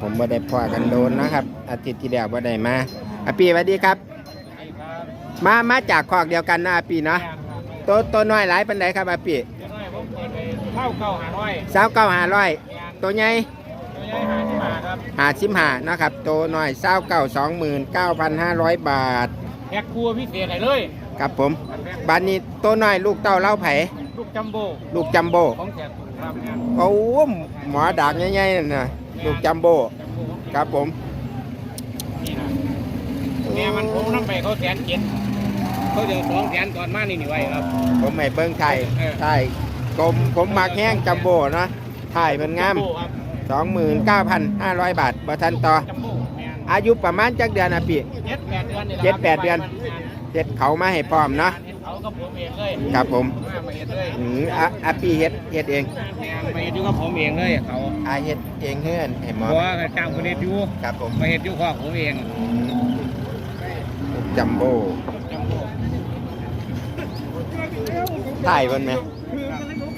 ผมบ่ได้พอกันโดนนะครับ อาทิตย์ที่แล้วบ่ได้มาอาปีสวัสดีครับ มามาจากคอกเดียวกันนะอาปีเนาะตัวตัวน้อยหลายปันไดครับอาปีเข้าเก้าหาร้อยสาวเก้าหาร้อยตัวใหญ่ตัวใหญ่หาที่มาครับหาชิมหานะครับตัวน้อยสาวเก้าสองหมื่นเก้าพันห้าร้อยบาทแพ็คครัวพิเศษไหนเลยครับผมบานนี้ตัวน้อยลูกเต้าเล่าไผ่ลูกจัมโบ้ลูกจัมโบ้ของแขกครับเนี่ยโอ้หมอดักใหญ่ๆนั่นนะ ลูกจัมโบ้จัมโบ้ของครับผมนี่นะแม่มันผมน้ำไปเขาแสนเจ็ดเขาเดี๋ยวสองแสนก่อนมานี่นี่ไว้ครับ ผมให้เบิ้งไทยเออไทยกลมผมมักแห้งจัมโบ้นะไทยมันงามจัโบ้ครับ29,500บาทบ่ทันต่อจัมโบ้แม่นอายุประมาณจักเดือนนะพี่เจ็ดแปดเดือนนี่แหละเจ็ดแปดเดือนเฮ็ดเขามาให้พร้อมเนาะเขา กับผมเองเลยครับผมมามาเฮ็ดเลยอืมอะอะพี่เฮ็ดเฮ็ดเองแม่นมาเฮ็ดอยู่กับผมเองเลยเขาอาเฮ็ดเองเฮือนให้หมอเพราะว่าจ้างคนเฮ็ดอยู่ครับผมมาเฮ็ดอยู่ข้อผมเองอืมจัมโบ้จัมโบ้ไทยเพิ่นไหม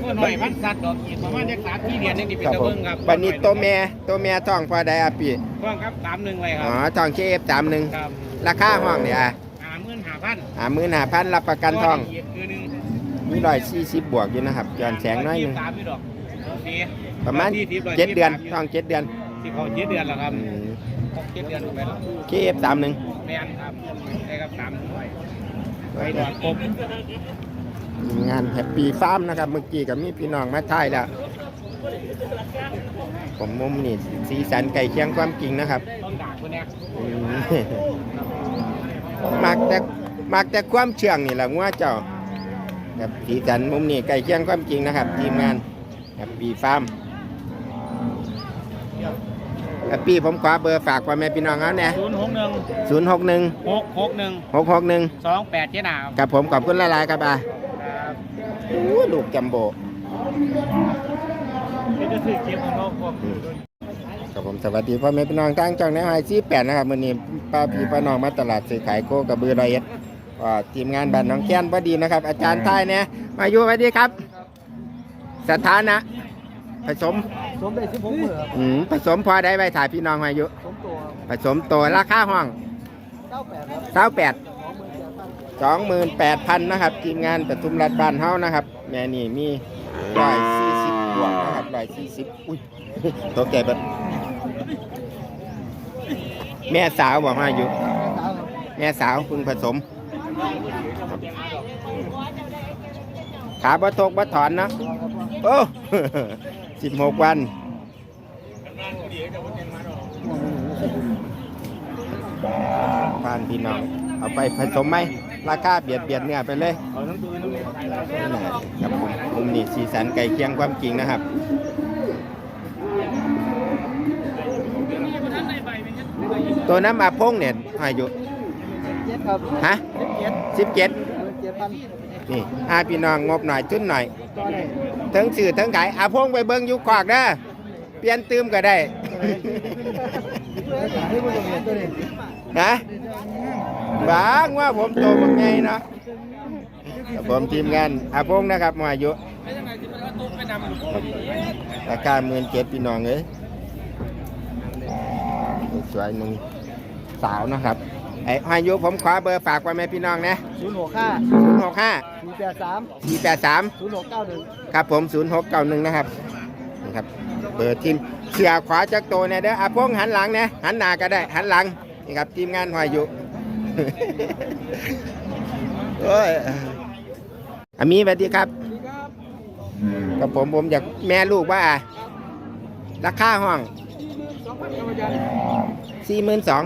เมื่อหน่อยพันสัตว์ดอกอีกประมาณจักสามที่เดือนนี่ดิเป็นครับตะผมเบิ่งครับบัดนี้ตัวแม่ตัวแม่ท้องพอได้อะพี่ว่างครับสามหนึ่งไว้ครัอ๋บอท้อง KF31 ครับราคาห้องเนี่ยอะหาหมื่นหา พันหามื้อหน้าพันรับประกันท้องกคือหนึ่งมี140บวกอยู่นะครับย้อนแสงน้อยหนึงสามอยู่ดอกโอเคประมาณที่สิบร้ยเจ็ดเดือนที่ท้องเจ็ดเดือนที่เขาเจ็ดเดือนแล้วครับอืมครบเจ็ดเดือนไปแล้ว KF31 แม่นครับได้ครับสามไว้ไว้ดอดครบงานแฮปปี้ฟาร์มนะครับ เมื่อกี้กับมีพี่น้องมาถ่ายแล้ว ผมมุมนี่สีสันไก่เคียงความจริงนะครับต้องด่าคนเนี้ยอืมมักแต่ มักแต่ความเชื่องนี่แหละงัวเจ้ากับสีสันมุมนี่ไก่เคียงความจริงนะครับทีมงานแฮปปี้ฟาร์มแฮปปี้ผมขอเบอร์ฝากไว้แม่พี่น้องเอาเนี่ยศูนย์หกหนึ่งศูนย์หกหนึ่งหกหกหนึ่งหกหกหนึ่งสองแปดเจ็ดหาครับกับผมขอบคุณหลายๆครับอะครับโอ้ลูกจัมโบนี่จะซื้อเก็บของเราพวกครับผมสวัสดีพ่อแม่พี่น้องทางจังในไฮซีแปดนะครับวันนี้ป้าพี่ป้าน้องมาตลาดซื้อขายโคกระบือร้อยเอ็ด ก็ทีมงานบ้านน้องแค้นพอดีนะครับ อาจารย์ท้ายเนี่ยมาอยู่สวัสดีครับ สถานะ ผสมสมได้สิบหกหมื่นครับอืมผสมพอได้ไว้ถ่ายพี่น้องมาอยู่สมตัวผสมตัวราคาห้องเก้าแปดครับเก้าแปดสองหมื่นแปดพันนะครับทีมงานปทุมรัฐบ้านเฮานะครับแม่นี่มีร้อยสี่สิบบวกนะครับร้อยสี่สิบอุ้ย ตัวแก่เบิดแม่สาวบอกมาอยู่แม่สาวเพึ่งผสม ขาบ่ทกบ่ถอนนะโอ้สิบหกวันผ่านพี่น้อง เอาไปผสมไหม ราคาเบียดเบียดเนื้อไปเลยเอาทั้งตัวทั้งตัวนี่นะครับผมมุมนี้สีสันไก่เคียงความจริงนะครับตัวน้ำอาพงเนี่ยอายุ เจ็ดครับฮะเจ็ดสิบเจ็ดเจ็ดพันนี่อาพี่น้องงบหน่อยทุนหน่อยต่อได้ทั้งสื่อทั้งขายอาพงไปเบิ้งอยุกอกเด้อเปลี่ยนตืมก็ได้ที่บริเวณตัวนี้นะบางว่าผมโตบักไงเนาะครับผมทีมงานอาพงนะครับมาอายุราคาหมื่นเจ็ดพี่น้องเอ้ยสวยหนึ่งสาวนะครับ ไอ้อายุผมขอเบอร์ฝากไว้ไหมพี่น้องนะศูนย์หกห้าศูนย์หกห้าสี่แปดสามสี่แปดสามศูนย์หกเก้าหนึ่งครับผมศูนย์หกเก้าหนึ่งนะครับนะครับ เบอร์ทีมเสียขวาจากโตเนี่ยเด้ออาพงหันหลังนะหันหน้าก็ได้หันหลังนี่ครับทีมงานหอยอยู่โอ้ยอามีสวัสดีครับกับผมผมอยากแม่ลูกว่าราคาห้องสองพันกว่าบาทสี่หมื่นสอง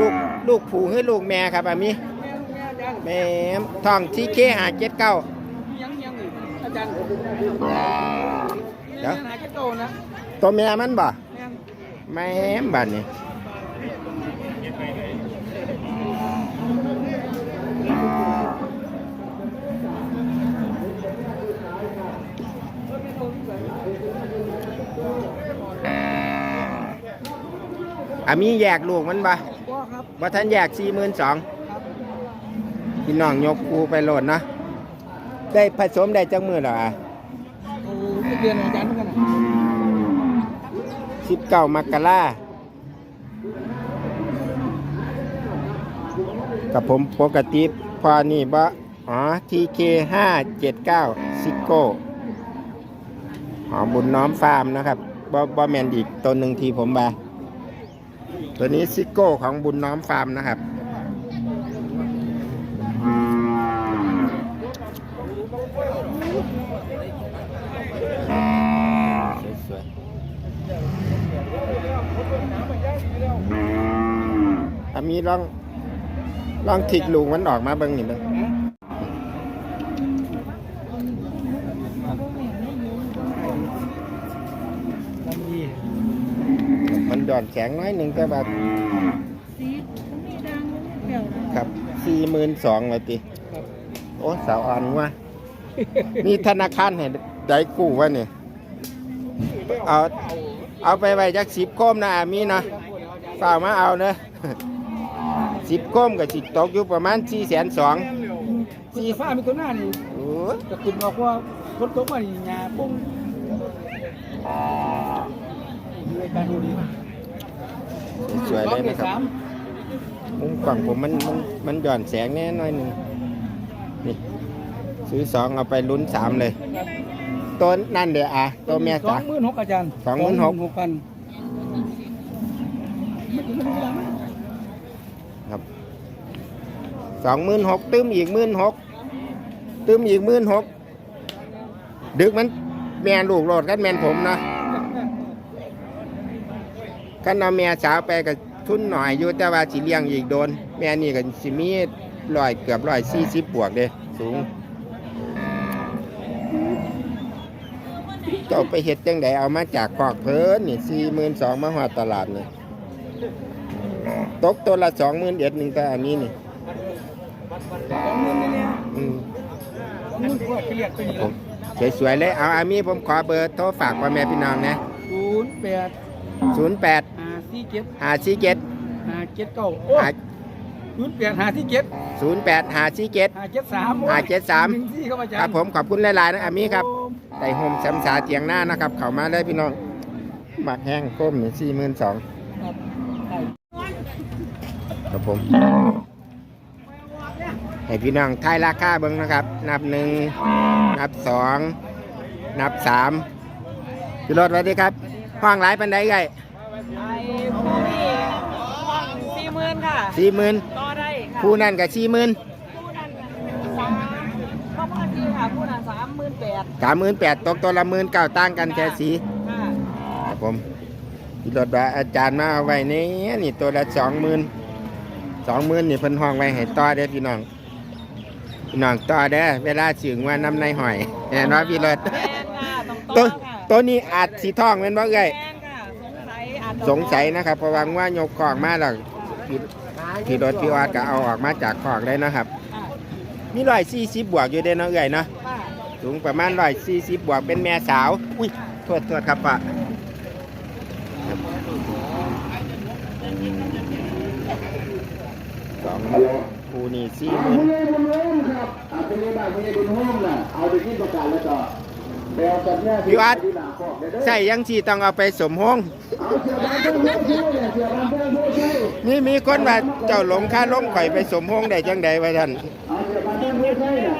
ลูกลูกผูให้ลูกแม่ครับอามีแม่ท้องที่เคหาเจ็ดเก้ายังยังอาจารย์เดี๋ยวหาเจ้าโตนะตัวแม่มันบ่ยังแม่มบัดนี่ อามีแยกลูกมันบ่ว่าครับว่าท่านแยกสี่หมื่นสองครับพี่น้องยกคูไปโหลดนะได้ผสมได้จังมือเหรอโอ้เดือนอาจารย์เหมือนกันนะสิบเก้ามกรากับผมปกติพอนี่บ่อ๋อทีเคห้าเจ็ดเก้าซิโก้อ๋อบุญน้อมฟาร์มนะครับบ่บ่แมนอีกตัวหนึ่งที่ผมบา ตัวนี้ซิโก้ของบุญน้อมฟาร์มนะครับสวยๆอามีลองลองถิกลูกมันออกมาเบิ่งนี่เบิ่ง ลำดี มั นดอนแข็งน้อยหนึ่งแต่ว่าสีมีดังเดี๋ยวนะครับสี่หมื่นสองเลยติครับโอ้สาวอ่อนว่ะนี่ธนาคารให้ได้กู้วะเนี่ยเอาเอาไปไว้จักสิบโคมนะอามีนะฝ่ากมาเอาเนอะสิบโคมกับสิตกอยู่ประมาณสี่แสนสองสีฟ้ามีตัวหน้านี่โอ้ยจะขึ้นบอกว่าฝนตกมานี่หญ้าปุ้งดูรายการดูดี สวยๆเลยสองเดืนะอนครับสามมุมกล่องผมมันมันมันหย่อนแสงแน่หน่อยหนึ่งนี่ซื้อสองเอาไปลุ้นสามเลยต้นนั่นเดี๋ยวอะตัวแม่สอจ๋างหมื่นหกอาจารย์สองหมื่นหกหกพันไม่ถึงไม่ถึงเวลาไหมครับสองหมื่นหกตื้มอีกหมื่นหกตื้มอีกหมื่นหกดึกมันแม่ลูกโหลดกันแม่นผมนะ กันเอาแม่สาวไปกับทุนหน่อยอยู่แต่ว่าสิเลี้ยงอีกโดน แม่นี่ก็สิมีร้อยเกือบร้อยสี่สิบบวกเด้สูงเจ้าไปเห็ดจังไดเอามาจากคอกเพิ่นนี่สี่หมื่นสองมาหอดตลาดนี่ตกตัวละสองหมื่นเอ็ดหนึ่งแต่อันนี้นี่สองหมื่นเนี่ยอืมสองหมื่นกว่าเฉลี่ยตัวนี้ผแล้วมสวยๆเลยเอาอามีผมขอเบอร์โทรฝากพ่อแม่พี่น้องนะศูนย์แปดศูนย์แปดห้า สี่เจ็ดหาสี่เจ็ดห้าเจ็ดเก้าโอ้ศูนย์แปดห้าสี่เจ็ดศูนย์แปดหาสี่เจ็ดห้าเจ็ดสามห้าเจ็ดสามหนึ่งสี่เข้ามาอาจารย์ครับผมขอบคุณหลายๆนะอามีครับไต่โฮมสำสาเตียงหน้านะครับ เข้ามาเลยพี่น้องหมักแห้งก้มนี่สี่หมื่นสองครับได้ครับผมให้พี่น้องทายราคาเบิ้งนะครับ นับหนึ่งนับสองนับสามพี่รถสวัสดีครับห้องหลายปันไดไง ไอ้ผู้นี่ห้องสี่หมื่นค่ะสี่หมื่นต่อได้ค่ะคู่นั่นกับสี่หมื่นผู้นั้นสามพ่อพ่อที่ค่ะผู้นั้นสามหมื่นแปดสามหมื่นแปดตกตัวละหมื่นเก้าต่างกันแค่สีค่ะครับผมพี่รถว่าอาจารย์มาเอาไว้นี่นี่ตัวละสองหมื่นสองหมื่นนี่เพิ่นห้องไว้ให้ต่อเด้อพี่น้องพี่น้องต่อเด้อเวลาถึงว่าน้ำในหอยเห็นว่าพี่รถแมนค่ะต้องตัต่วอค่ะตัวนี้อาจสีทองเป็นว่าไงแมนค่ะสง สงสัยนะครับเพราะว่างว่ายกคอกมาแล้วพี่พี่รถพี่ออดก็เอาออกมาจากคอกเลยนะครับ มีร้อยสี่สิบบวกอยู่เด้เนาะเอ่ยเนาะสูงประมาณร้อยสี่สิบบวกเป็นแม่สาว อุ้ยโทษโทษครับปะสองคูนี่สี่หมื่นบุญโฮมครับอาเป็นยังไงบุญบุญโฮมน่ะเอาไปที่ประกาศแล้วก็แบวจัดแม่พี่วัดที่หลังคอกได้เด้อใส่ยังสี่ต้องเอาไปสมห้องเอาเสียบ้านเพื่อนผู้ช่วยเนี่ยเสียบ้านเพื่อนผู้ช่วยนี่มีคนว่าเจ้าหลงค่าล้มข่อยไปสมห้องได้จังใดวะท่านเอาเสียบ้านเพื่อนผู้ช่วยเนี่ย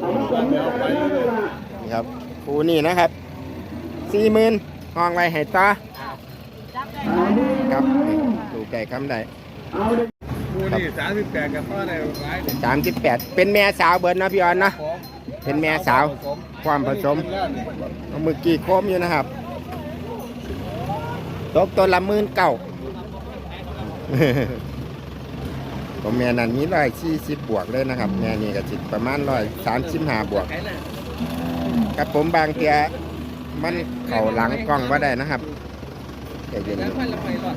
เอามาส่งเรื่องอะไรได้เลยล่ะนี่ครับคูนี่นะครับสี่หมื่นห้องไว้ให้ต่อจับได้เอาดิครับนี่ดูไก่คำได้เอาดิคูนี่สามสิบแปดกับพ่อได้หลายเลยสามสิบแปดเป็นแม่สาวเบิร์นเนาะพี่ออนเนาะผม เป็นแม่สาว ความผสมเอามือกี่โคมอยู่นะครับ ตกตัวละมื่นเก้าตัวแม่นั้นมีร้อยสี่สิบบวกเลยนะครับ แม่นี่ก็จิตประมาณร้อยสามสิบห้าบวกกับผมบางเทียมันเข่าหลังกล้องว่าได้นะครับใจเย็นแล้วพันละไปหลอด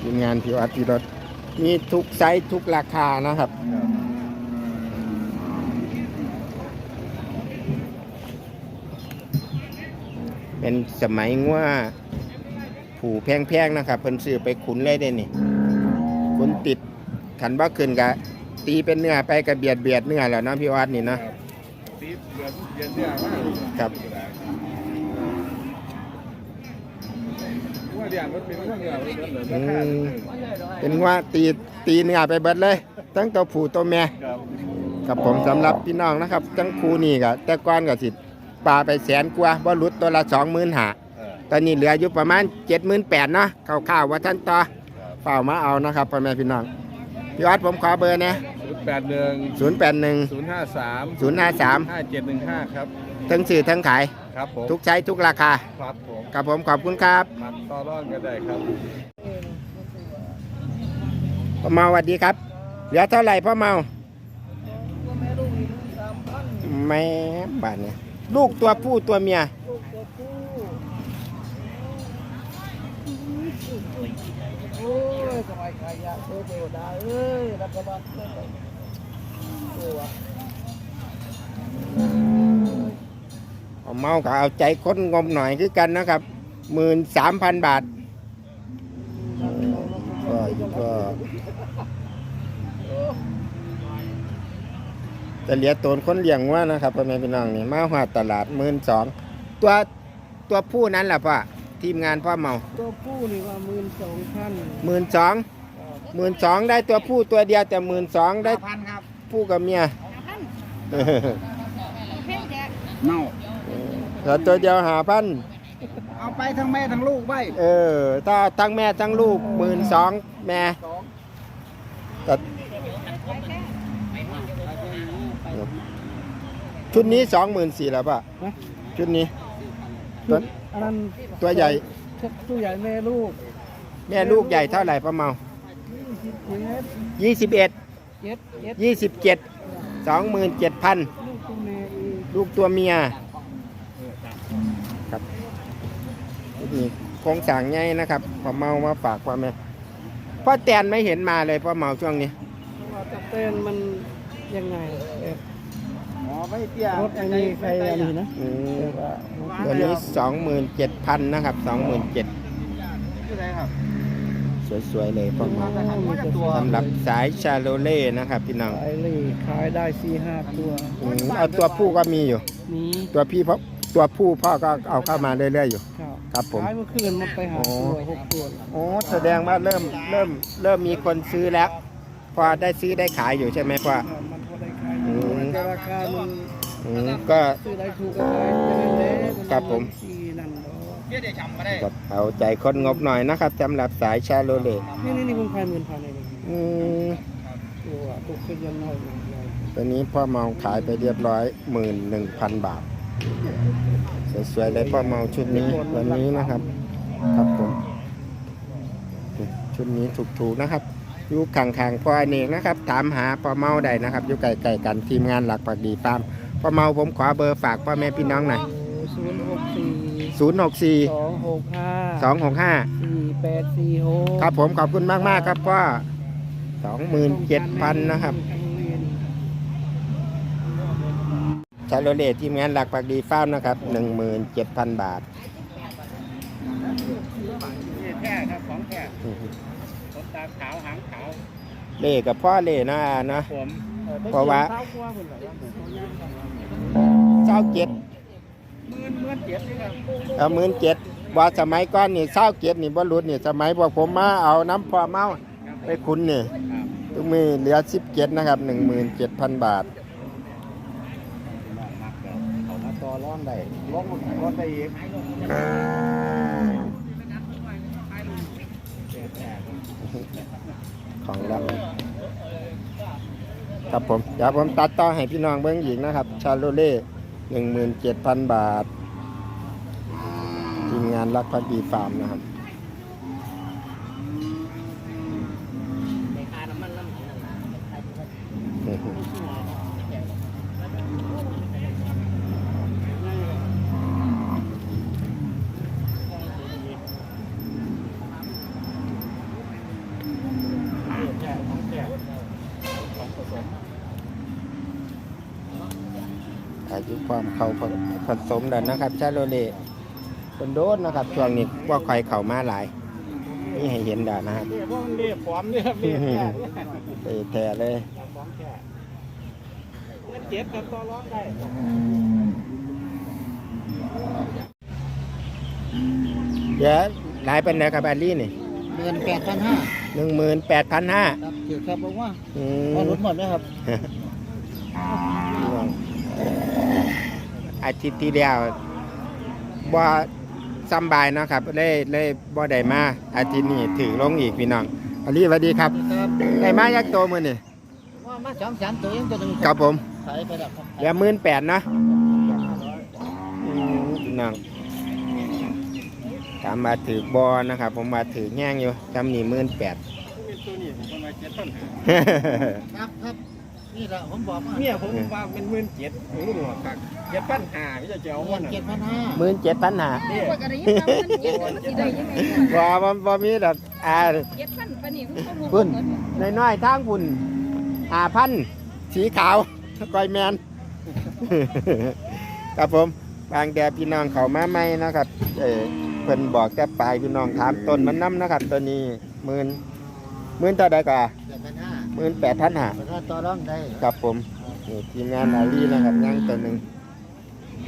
ทีมงานพิวัตรรถมีทุกไซส์ทุกราคานะครับ เป็นสมัยว่าผูแพงๆนะครับเพิ่นซื้อไปขุนเลยได้นี่ขุนติดขันบ่ขึ้นก็ตีเป็นเนื้อไปกับเบียดเบียดเนื้อแล้วเนาะพี่วัดนี่เนาะตีเดือนเดือนเดือนมากครับว่าเดือนมันเป็นว่าเดือนมันเหลืออืราคามเป็นว่าตีตีเนื้อไปเบิดเลย ทั้งตัวผู้ตัวแม่กับผมสำหรับพี่น้องนะครับ ทั้งคู่นี่ก็แต่ก่อนก็สิทธ ปลาไปแสนกว่าบ่หลุดตัวละ25,000หาเออตอนนี้เหลืออยู่ประมาณ78,000เนาะข้าวๆว่าท่านต่อเฝ้ามาเอานะครับพ่อแม่พี่น้องพี่วัดผมขอเบอร์นะศูนย์แปดหนึ่ง081ศูนย์ห้าสาม053ห้าเจ็ดหนึ่งห้าครับทั้งสื่อทั้งขายครับผมทุกใช้ทุกราคาครับผมกับผมขอบคุณครับมัดต่อรอดก็ได้ครับพ่อเมาสวัสดีครับเหลือเท่าไหร่พ่อเมาตัวแม่ลูกนี่สามพันแม่บาทเนี่ย ลูกตัวผู้ตัวเมียลูกตัวผู้โอ้ยสบายใจอยากเอเทวดาเอ้ยรัฐบาลเอนตัวพ่อเมาก็เอาใจคนงมหน่อยคือกันนะครับหมื่นสามพันบาทก็ก็ จะเหลียตนคนเลี้ยงว่านะครับพ่อแม่พี่น้องนี่มาหาตลาดหมื่นสองตัวตัวผู้นั้นแหละพ่อทีมงานพ่อเมาตัวผู้นี่ว่าหมื่นสองพันหมื่นสองหมื่นสองได้ตัวผู้ตัวเดียวแต่หมื่นสองได้พันครับผู้กับเมียเน่าแล้วตัวเดียวหาพันเอาไปทั้งแม่ทั้งลูกไปเออถ้าทั้งแม่ทั้งลูกหมื่นสองแม่แต่ ชุดนี้สองหมื่นสี่แล้วป่ะชุดนี้ ตัวอันนั้นตัวใหญ่ ตัวใหญ่แม่ลูกแม่ลูกใหญ่เท่าไหร่ป้าเมายี่สิบเจ็ดยี่สิบเอ็ดเจ็ดเจ็ดยี่สิบเจ็ดสองหมื่นเจ็ดพันลูกตัวแม่อีกลูกตัวเมียครับนี่โครงสั่งไงนะครับพ่อเมามาฝากพ่อแม่พ่อแตนไม่เห็นมาเลยพ่อเมาช่วงนี้ ว่าจะเป็นมันยังไงเอ่ออ๋อ ไม่เตี้ยรถอันนี้ใครอันนี้นะอืมแต่ว่าตัวนี้สองหมื่นเจ็ดพันนะครับสองหมื่นเจ็ดที่ไหนครับสวยๆเลยพ่อเมามีแต่ตัวสำหรับสายชาโลเล่นะครับพี่น้องขายเลยขายได้สี่ห้าตัวอืมเอาตัวผู้ก็มีอยู่มีตัวพี่พ่อตัวผู้พ่อก็เอาเข้ามาเรื่อยๆอยู่ครับครับผมขายเมื่อคืนมันไปหาตัวหกตัวโอ้แสดงว่าเริ่มเริ่มเริ่มมีคนซื้อแล้ว พอได้ซื้อได้ขายอยู่ใช่ไหมพ่อ ราคามันอืมก็ ซื้อได้ถูกก็ขายจะได้เละนครับผม สี่นั่นเนาะเตี้ยได้จำมาได้ครับเอาใจคนงบหน่อยนะครับสำหรับสายชาโลเล่นี่นี่นี่คุณขายหมื่นพันเองอืมตัวตัวขึ้นยันหน่อยหนึ่งเลยตัวนี้พ่อเมาขายไปเรียบร้อยหมื่นหนึ่งพันบาท สวยๆเลยพ่อเมาชุดนี้วันนี้นะครับ ครับผม ชุดนี้ถูกๆนะครับ อยู่ข้างๆพ่ออเนกนะครับ ถามหาพ่อเมาได้นะครับอยู่ใกล้ๆกันทีมงานหลักปักดีฟาร์มพ่อเมาผมขอเบอร์ฝากพ่อแม่พี่น้องหน่อยศูนย์หกสี่ศูนย์หกสี่สองหกห้าสองหกห้าสี่แปดสี่หกครับผมขอบคุณมากๆครับพ่อสองหมื่นเจ็ดพันนะครับชาโลเลตทีมงานหลักปักดีฟาร์มนะครับหนึ่งหมื่นเจ็ดพันบาทนี่แท้ครับของแท้ ขนตาขาวหางขาวเล่กับพ่อเล่นะนะ ผมเพราะว่าเท้ากว่าคนแบบว่าเจ้าเจ็ดหมื่นหมื่นเจ็ดนี่ครับเอาหมื่นเจ็ดว่าสมัยก่อนนี่เศร้าเจ็ดนี่บ่รุดนี่สมัยพวกผมมาเอาน้ำพ่อเมาไปคุณนี่ครับทุกมือเหลือสิบเจ็ดนะครับหนึ่งหมื่นเจ็ดพันบาทเขามาต่อร่องได้ร่องร่องได้อีก ของเราครับผมเดี๋ยวผมตัดต่อให้พี่น้องเบื้องหญิงนะครับ ชาโลเล่หนึ่งหมื่นเจ็ดพันบาท ทีมงานรักพักดีฟาร์มนะครับ เขาผสมดันนะครับชาโลเลคนโดนนะครับช่วงนี้ว่าใครเข่ามาหลาย นี่ให้เห็นด่านะครับเรียกว่ามันเรียกปลอมเรียกแค่เนี่ยไปแท้เลยเจ็ดกับต่อร้องได้เดี๋ยวหลายเป็นไหนครับอาลี่นี่เดือนแปดพันห้าหนึ่งหมื่นแปดพันห้าครับถือครับบอกว่าอืพอมรุดหมดเลยครับ อาทิตย์ที่แล้วบ่สำบายเนาะครับเลยเลยบ่ได้มาอาทิตย์นี้ถือลงอีกพี่น้องอาลี่สวัสดีครับครับได้มายักโตมือนี่ว่ามาสองสามตัวเองตัวหนึ่งครับผมขายไปแล้วครับเหลือหมื่นแปดนะอืมพี่น้องถามมาถือบอนะครับ ผมมาถือแง่งอยู่จำนี่หมื่นแปดเป็นตัวนี้ผมมาเจ็ดต้นหาครับครับ นี่แหละผมบอกว่าเนี่ยผมว่าเป็นหมื่นเจ็ดผมรู้ว่าคักเจ็ดพันห้าพี่จะเจ้าเดืวัอนนน่ะเจ็ดพันห้าหมื่นเจ็ดพันหาเนี่ยกว่ากันได้ยินว่ามันเจ็ดมันสิได้ยังไงบ่บ่บ่มีแบบอ่าเจ็ดพันปานนี้มันก็รู้พุ่นหมดน้อยๆทางพุ่นหาพันสีขาวกอยแมนครับผมบางแดพี่น้องเขามาใหม่นะครับ เออเพิ่นบอกแต่ปลายพี่น้องถามต้นมันน้ำนะครับตัวนี้หมื่นหมื่นเท่าใดก็เจ็ดพัน ห้าหมื่นแปดพันหาราคาต่อรองได้ครับผมนี่ทีมงานอาลีนะครับย่างตัวหนึ่ง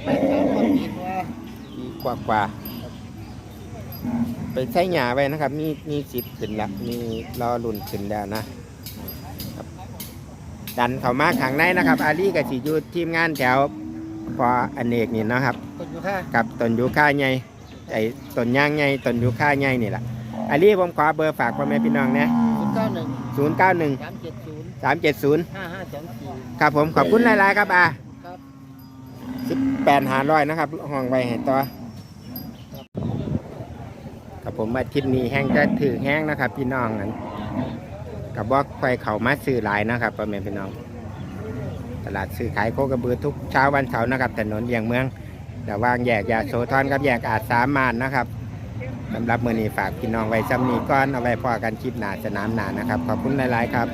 ไปถามคนผิดว่าปีกว่ากว่าๆไปใช้หยาไว้นะครับ มีมีสิทธิ์ขึ้นแล้วมีรอรุ่นขึ้นแล้วนะครับดันเขามาขังในนะครับ อาลีกับสิอยูทีมงานแถวพออเนกนี่นะครับคนอยู่ค่ากับต้นยูค่าใหญ่ไอ้ต้นย่างใหญ่ต้นยูค่าใหญ่นี่แหละอาลีผมขอเบอร์ฝากพ่อแม่พี่น้องนะศูนย์ เก้าหนึ่งศูนย์เก้าหนึ่งสามเจ็ดศูนย์สามเจ็ดศูนย์ห้าห้าสองสี่ครับผมขอบคุณหลายๆครับอาครับสิบแปดหาร้อยนะครับห้องไว้ให้ต่อกับผมอาทิตย์นี้แห้งจะถือแห้งนะครับ พี่น้องนั้นกับบอกไฟเขามาซื้อหลายนะครับพ่อแม่พี่น้อง ตลาดซื้อขายโคกระบือทุกเช้าวันเสาร์นะครับ ถนนเลียงเมือง แต่ว่างแยกยาโสธรกับแยกอาจสามานนะครับ สำหรับมือนี้ฝากพี่น้องไว้ซ้ำนี้ก้อนเอาไว้พอกันคลิปหนาสนามหนานะครับ ขอบคุณหลาย ๆ ครับ